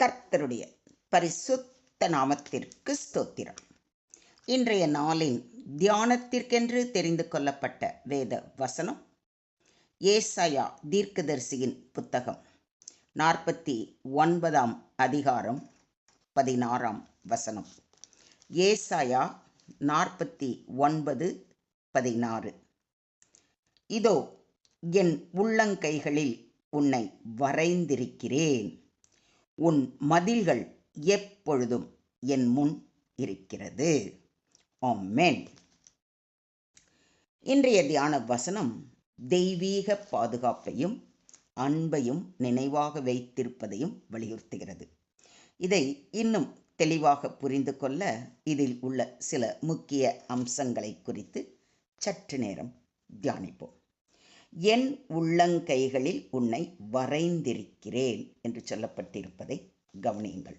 கர்த்தருடைய பரிசுத்த நாமத்திற்கு ஸ்தோத்திரம். இன்றைய நாளின் தியானத்திற்கென்று தெரிந்து கொள்ளப்பட்ட வேத வசனம் ஏசாயா தீர்க்கதரிசியின் புத்தகம் நாற்பத்தி ஒன்பதாம் அதிகாரம் பதினாறாம் வசனம். ஏசாயா நாற்பத்தி ஒன்பது பதினாறு. இதோ என் உள்ளங்கைகளில் உன்னை வரைந்திருக்கிறேன். உன் மதில்கள் எப்பொழுதும் என் முன் இருக்கிறது. ஆமென். இன்றைய தியான வசனம் தெய்வீக பாதுகாப்பையும் அன்பையும் நினைவாக வைத்திருப்பதையும் வலியுறுத்துகிறது. இதை இன்னும் தெளிவாக புரிந்து கொள்ள இதில் உள்ள சில முக்கிய அம்சங்களை குறித்து சற்று நேரம் தியானிப்போம். என் உள்ளங்கைகளில் உன்னை வரைந்திருக்கிறேன் என்று சொல்லப்பட்டிருப்பதை கவனியுங்கள்.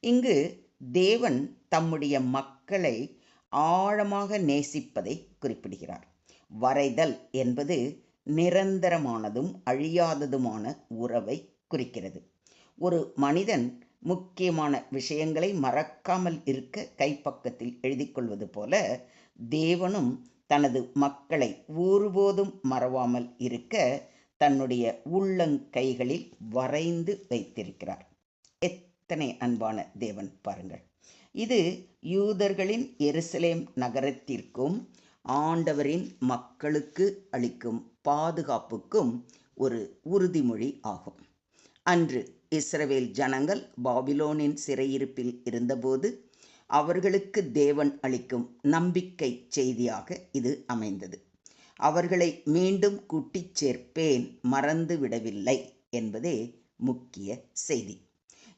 இங்கு தேவன் தம்முடைய மக்களை ஆழமாக நேசிப்பதை குறிப்பிடுகிறார். வரைதல் என்பது நிரந்தரமானதும் அழியாததுமான உறவை குறிக்கிறது. ஒரு மனிதன் முக்கியமான விஷயங்களை மறக்காமல் இருக்க கைப்பக்கத்தில் எழுதி கொள்வது போல தேவனும் தனது மக்களை ஒருபோதும் மறவாமல் இருக்க தன்னுடைய உள்ளங்கைகளில் வரைந்து வைத்திருக்கிறார். எத்தனை அன்பான தேவன் பாருங்கள். இது யூதர்களின் எருசலேம் நகரத்திற்கும் ஆண்டவரின் மக்களுக்கு அளிக்கும் பாதுகாப்புக்கும் ஒரு உறுதிமொழி ஆகும். அன்று இஸ்ரவேல் ஜனங்கள் பாபிலோனின் சிறையிருப்பில் இருந்தபோது அவர்களுக்கு தேவன் அளிக்கும் நம்பிக்கை செய்தியாக இது அமைந்தது. அவர்களை மீண்டும் கூட்டிச் சேர்ப்பேன் மறந்து விடவில்லை என்பதே முக்கிய செய்தி.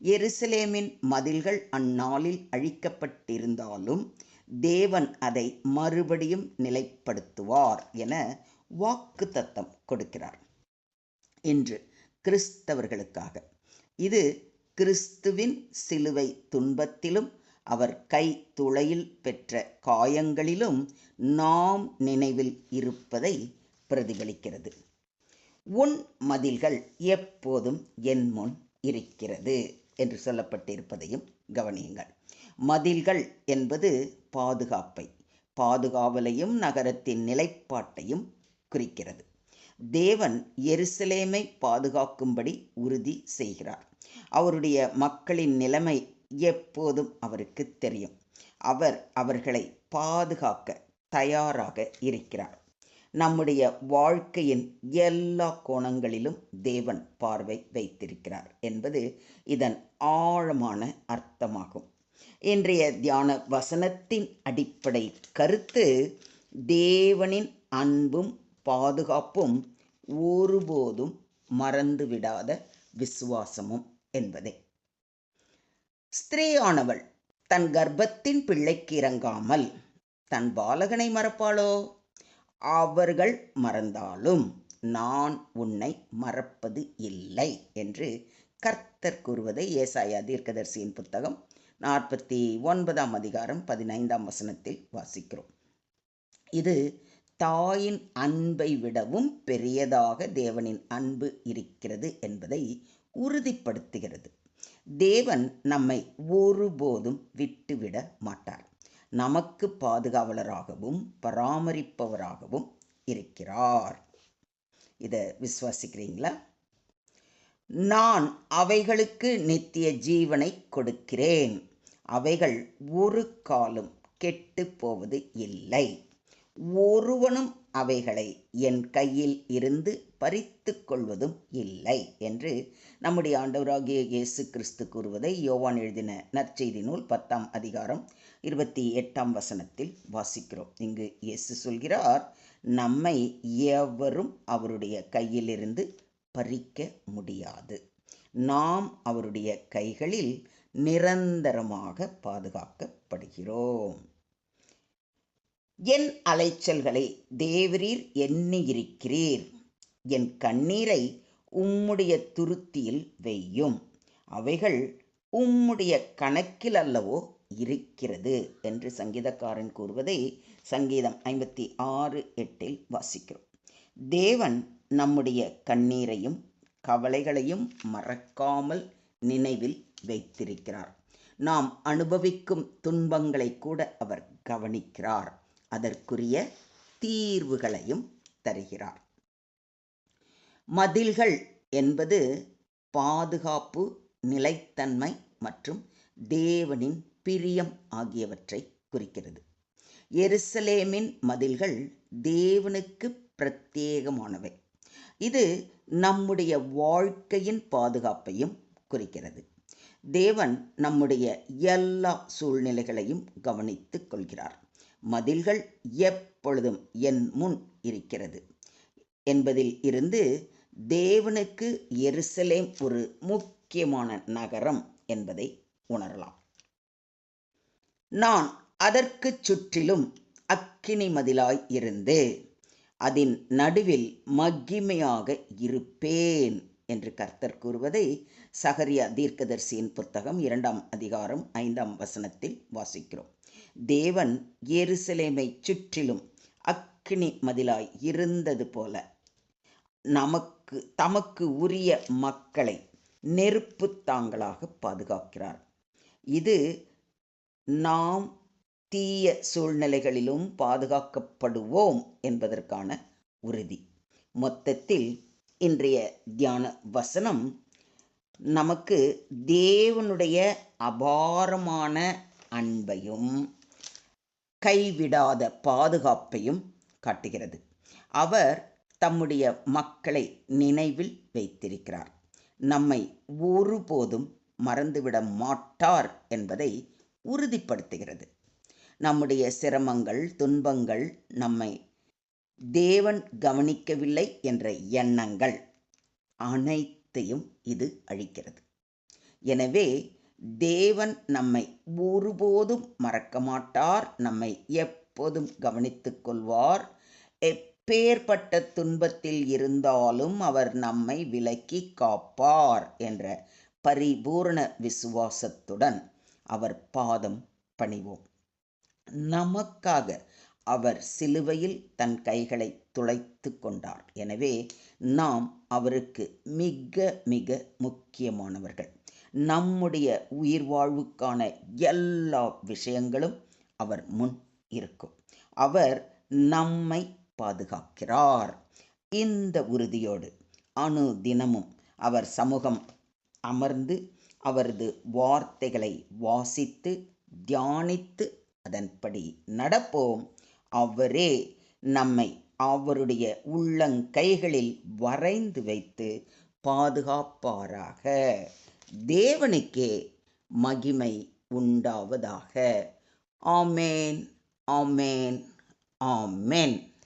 எருசலேமின் மதில்கள் அந்நாளில் அழிக்கப்பட்டிருந்தாலும் தேவன் அதை மறுபடியும் நிலைப்படுத்துவார் என வாக்கு தத்தம் கொடுக்கிறார். இன்று கிறிஸ்தவர்களுக்காக. இது கிறிஸ்துவின் சிலுவை துன்பத்திலும் அவர் கை துளையில் பெற்ற காயங்களிலும் நாம் நினைவில் இருப்பதை பிரதிபலிக்கிறது. உன் மதில்கள் எப்போதும் என் முன் இருக்கிறது என்று சொல்லப்பட்டிருப்பதையும் கவனியுங்கள். மதில்கள் என்பது பாதுகாப்பை பாதுகாவலையும் நகரத்தின் நிலைப்பாட்டையும் குறிக்கிறது. தேவன் எருசலேமை பாதுகாக்கும்படி உறுதி செய்கிறார். அவருடைய மக்களின் நிலைமை எப்போதும் அவருக்கு தெரியும். அவர் அவர்களை பாதுகாக்க தயாராக இருக்கிறார். நம்முடைய வாழ்க்கையின் எல்லா கோணங்களிலும் தேவன் பார்வை வைத்திருக்கிறார் என்பது இதன் ஆழமான அர்த்தமாகும். இன்றைய தியான வசனத்தின் அடிப்படை கருத்து தேவனின் அன்பும் பாதுகாப்பும் ஒருபோதும் மறந்துவிடாத விசுவாசமும் என்பதே. ஸ்திரீயானவள் தன் கர்ப்பத்தின் பிள்ளைக்கு இறங்காமல் தன் பாலகனை மறப்பாளோ? அவர்கள் மறந்தாலும் நான் உன்னை மறப்பது இல்லை என்று கர்த்தர் கூறுவதை ஏசாயா தீர்க்கதர்சியின் புத்தகம் நாற்பத்தி ஒன்பதாம் அதிகாரம் பதினைந்தாம் வசனத்தில் வாசிக்கிறோம். இது தாயின் அன்பை விடவும் பெரியதாக தேவனின் அன்பு இருக்கிறது என்பதை உறுதிப்படுத்துகிறது. தேவன் நம்மை ஒருபோதும் விட்டுவிட மாட்டார். நமக்கு பாதுகாவலராகவும் பராமரிப்பவராகவும் இருக்கிறார். இதை விசுவாசிக்கிறீங்களா? நான் அவைகளுக்கு நித்திய ஜீவனை கொடுக்கிறேன். அவைகள் ஒரு காலம் கெட்டு போவது இல்லை. ஒருவனும் அவைகளை என் கையில் இருந்து பறித்து கொள்வதும் இல்லை என்று நம்முடைய ஆண்டவராகிய இயேசு கிறிஸ்து கூறுவதை யோவான் எழுதின நற்செய்தி நூல் பத்தாம் அதிகாரம் இருபத்தி எட்டாம் வசனத்தில் வாசிக்கிறோம். இங்கு இயேசு சொல்கிறார் நம்மை எவரும் அவருடைய கையிலிருந்து பறிக்க முடியாது. நாம் அவருடைய கைகளில் நிரந்தரமாக பாதுகாக்கப்படுகிறோம். என் அலைச்சல்களை தேவரீர் எண்ணியிருக்கிறீர். என் கண்ணீரை உம்முடைய துருத்தியில் வெய்யும். அவைகள் உம்முடைய கணக்கில் அல்லவோ இருக்கிறது என்று சங்கீதக்காரன் கூறுவதை சங்கீதம் ஐம்பத்தி ஆறு எட்டில் வாசிக்கிறோம். தேவன் நம்முடைய கண்ணீரையும் கவலைகளையும் மறக்காமல் நினைவில் வைத்திருக்கிறார். நாம் அனுபவிக்கும் துன்பங்களை கூட அவர் கவனிக்கிறார். அதற்குரிய தீர்வுகளையும் தருகிறார். மதில்கள் என்பது பாதுகாப்பு நிலைத்தன்மை மற்றும் தேவனின் பிரியம் ஆகியவற்றை குறிக்கிறது. எருசலேமின் மதில்கள் தேவனுக்கு பிரத்யேகமானவை. இது நம்முடைய வாழ்க்கையின் பாதுகாப்பையும் குறிக்கிறது. தேவன் நம்முடைய எல்லா சூழ்நிலைகளையும் கவனித்துக் கொள்கிறார். மதில்கள் எப்பொழுதும் என் முன் இருக்கிறது என்பதில் இருந்து தேவனுக்கு எருசலேம் ஒரு முக்கியமான நகரம் என்பதை உணரலாம். நான் அதற்கு சுற்றிலும் அக்கினி மதிலாய் இருந்து அதன் நடுவில் மகிமையாக இருப்பேன் என்று கர்த்தர் கூறுவதை சகரியா தீர்க்கதர்சியின் புத்தகம் இரண்டாம் அதிகாரம் ஐந்தாம் வசனத்தில் வாசிக்கிறோம். தேவன் எருசலேமை சுற்றிலும் அக்கினி மதிலாய் இருந்தது போல நமக்கு தமக்கு உரிய மக்களை நெருப்பு தாங்களாக பாதுகாக்கிறார். இது நாம் தீய சூழ்நிலைகளிலும் பாதுகாக்கப்படுவோம் என்பதற்கான உறுதி. மொத்தத்தில் இன்றைய தியான வசனம் நமக்கு தேவனுடைய அபாரமான அன்பையும் கைவிடாத பாதுகாப்பையும் காட்டுகிறது. அவர் தம்முடைய மக்களை நினைவில் வைத்திருக்கிறார். நம்மை ஒருபோதும் மறந்துவிட மாட்டார் என்பதை உறுதிப்படுத்துகிறது. நம்முடைய சிரமங்கள் துன்பங்கள் நம்மை தேவன் கவனிக்கவில்லை என்ற எண்ணங்கள் அனைத்தையும் இது அழிக்கிறது. எனவே தேவன் நம்மை ஒருபோதும் மறக்க மாட்டார். நம்மை எப்போதும் கவனித்துக் கொள்வார். எப்பேற்பட்ட துன்பத்தில் இருந்தாலும் அவர் நம்மை விலக்கி காப்பார் என்ற பரிபூர்ண விசுவாசத்துடன் அவர் பாதம் பணிவோம். நமக்காக அவர் சிலுவையில் தன் கைகளை துளைத்து கொண்டார். எனவே நாம் அவருக்கு மிக மிக முக்கியமானவர்கள். நம்முடைய உயிர் வாழ்வுக்கான எல்லா விஷயங்களும் அவர் முன் இருக்கும். அவர் நம்மை பாதுகாக்கிறார். இந்த உறுதியோடு அணு தினமும் அவர் சமூகம் அமர்ந்து அவரது வார்த்தைகளை வாசித்து தியானித்து அதன்படி நடப்போம். அவரே நம்மை அவருடைய உள்ளங்கைகளில் வரைந்து வைத்து பாதுகாப்பாராக. தேவனுக்கே மகிமை உண்டாவதாக. ஆமேன் ஆமேன் ஆமேன்.